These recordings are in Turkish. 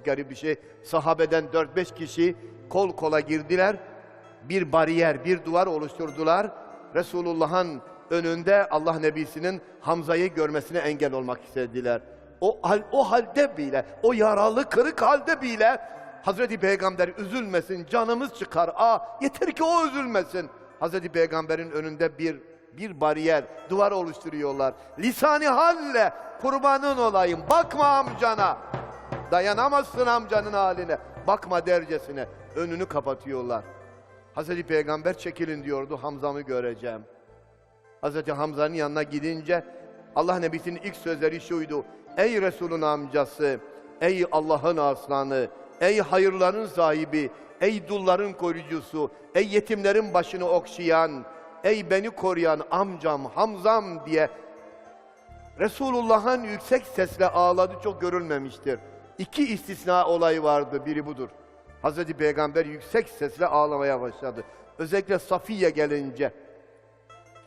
Çok garip bir şey. Sahabeden 4-5 kişi kol kola girdiler. Bir bariyer, bir duvar oluşturdular. Resulullah'ın önünde Allah Nebisi'nin Hamza'yı görmesine engel olmak istediler. O, hal, o halde bile, o yaralı, kırık halde bile Hazreti Peygamber üzülmesin, canımız çıkar. Aa, yeter ki o üzülmesin. Hazreti Peygamber'in önünde bir bir bariyer, duvar oluşturuyorlar. Lisani halle kurbanın olayım. Bakma amcana. Dayanamazsın amcanın haline. Bakma dercesine. Önünü kapatıyorlar. Hazreti Peygamber çekilin diyordu. Hamza'mı göreceğim. Hazreti Hamza'nın yanına gidince Allah Nebisi'nin ilk sözleri şuydu. Ey Resul'ün amcası, ey Allah'ın aslanı, ey hayırların sahibi, ey dulların koruyucusu, ey yetimlerin başını okşayan, ey beni koruyan amcam, Hamzam diye Resulullah'ın yüksek sesle ağladı çok görülmemiştir. İki istisna olayı vardı, biri budur. Hazreti Peygamber yüksek sesle ağlamaya başladı. Özellikle Safiye gelince,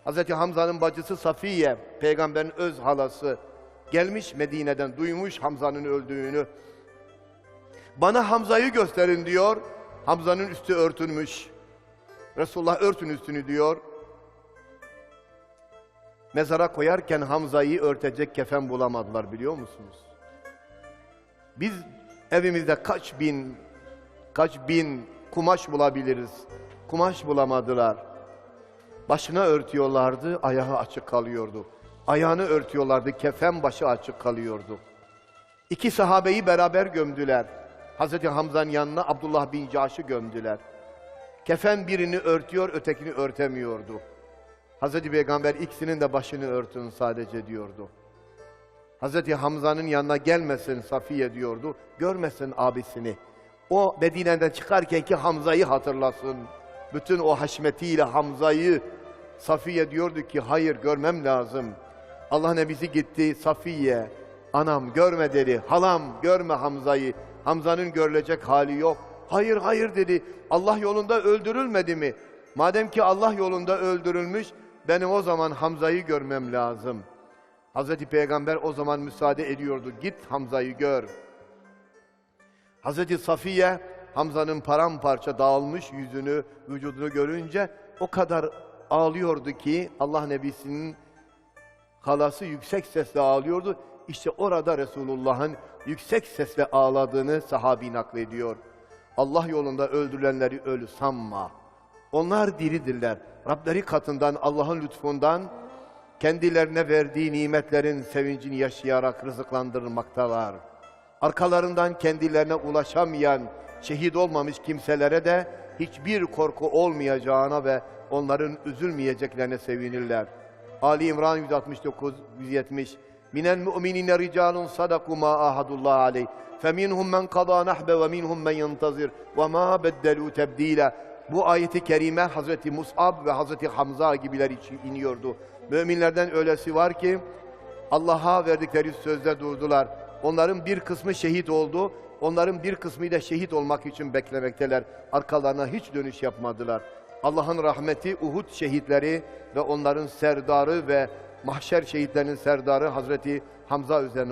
Hazreti Hamza'nın bacısı Safiye, peygamberin öz halası, gelmiş Medine'den duymuş Hamza'nın öldüğünü. Bana Hamza'yı gösterin diyor. Hamza'nın üstü örtülmüş. Resulullah örtün üstünü diyor. Mezara koyarken Hamza'yı örtecek kefen bulamadılar biliyor musunuz? Biz evimizde kaç bin, kaç bin kumaş bulabiliriz. Kumaş bulamadılar. Başına örtüyorlardı, ayağı açık kalıyordu. Ayağını örtüyorlardı, kefen başı açık kalıyordu. İki sahabeyi beraber gömdüler. Hazreti Hamza'nın yanına Abdullah bin Caş'ı gömdüler. Kefen birini örtüyor, ötekini örtemiyordu. Hazreti Peygamber ikisinin de başını örtün sadece diyordu. Hazreti Hamza'nın yanına gelmesin Safiye diyordu, görmesin abisini. O Medine'den çıkarken ki Hamza'yı hatırlasın. Bütün o haşmetiyle Hamza'yı Safiye diyordu ki hayır görmem lazım. Allah Nebisi gitti Safiye, anam görme dedi, halam görme Hamza'yı. Hamza'nın görülecek hali yok. Hayır hayır dedi, Allah yolunda öldürülmedi mi? Madem ki Allah yolunda öldürülmüş, benim o zaman Hamza'yı görmem lazım. Hazreti Peygamber o zaman müsaade ediyordu. Git Hamza'yı gör. Hazreti Safiye Hamza'nın paramparça dağılmış yüzünü, vücudunu görünce o kadar ağlıyordu ki Allah Nebisi'nin halası yüksek sesle ağlıyordu. İşte orada Resulullah'ın yüksek sesle ağladığını sahabi naklediyor. Allah yolunda öldürülenleri ölü sanma. Onlar diridirler. Rableri katından, Allah'ın lütfundan kendilerine verdiği nimetlerin sevincini yaşayarak rızıklandırılmaktalar. Arkalarından kendilerine ulaşamayan, şehit olmamış kimselere de hiçbir korku olmayacağına ve onların üzülmeyeceklerine sevinirler. Ali İmran 169 170 Minel mu'minine ricalun sadaku ma ahadullah aleyh. Feminhum men qada nahbe ve minhum men yentazir ve ma beddelu tebdila. Bu ayeti kerime Hazreti Mus'ab ve Hazreti Hamza gibiler için iniyordu. Müminlerden öylesi var ki Allah'a verdikleri sözde durdular. Onların bir kısmı şehit oldu. Onların bir kısmı da şehit olmak için beklemekteler. Arkalarına hiç dönüş yapmadılar. Allah'ın rahmeti Uhud şehitleri ve onların serdarı ve mahşer şehitlerinin serdarı Hazreti Hamza üzerine